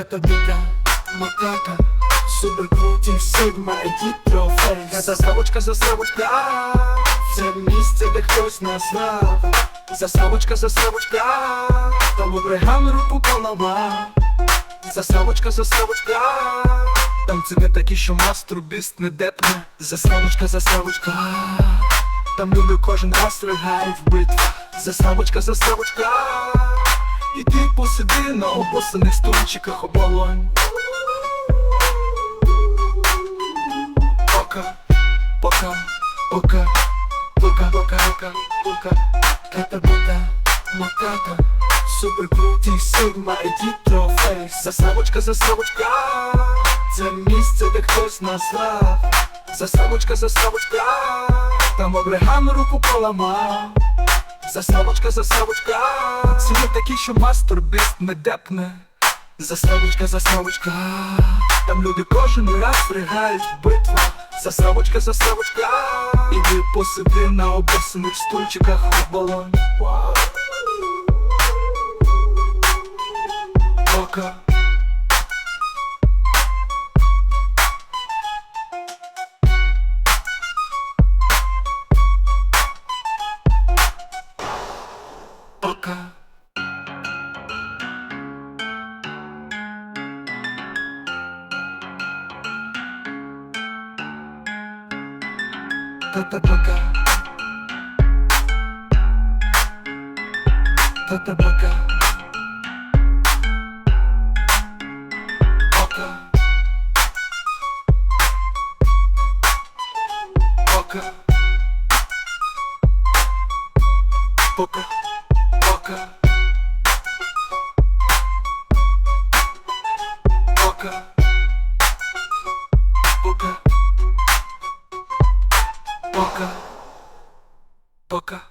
Катабіта, макака, супер круті, сигма, і трофей Заставочка, заставочка, це місце, де хтось нас знав Заставочка, заставочка, там обриган руку поламав Заставочка, заставочка, там це не такі, що мастурбіст не депне Заставочка, заставочка, там люди кожен раз ригають в битвах Заставочка, заставочка, і ти посиди на обосаних стульчиках оболонь. Пока, пока, пока, пока, пока, пока, пока. Ката-бута, маката Супер круті, сигма, іди трофей Заставочка, заставочка Це місце, де хтось нас знав Заставочка, заставочка Там обриган руку поламав Заставочка, заставочка. Це не такі, що мастурбіст не депне. Заставочка, заставочка. Там люди кожен раз пригають в битвах Заставочка, заставочка. Іди посиди на обосаних стульчиках в балоні Polka. Polka. Polka. Polka. Boca. Boca. Boca. Boca. Boca. Boca.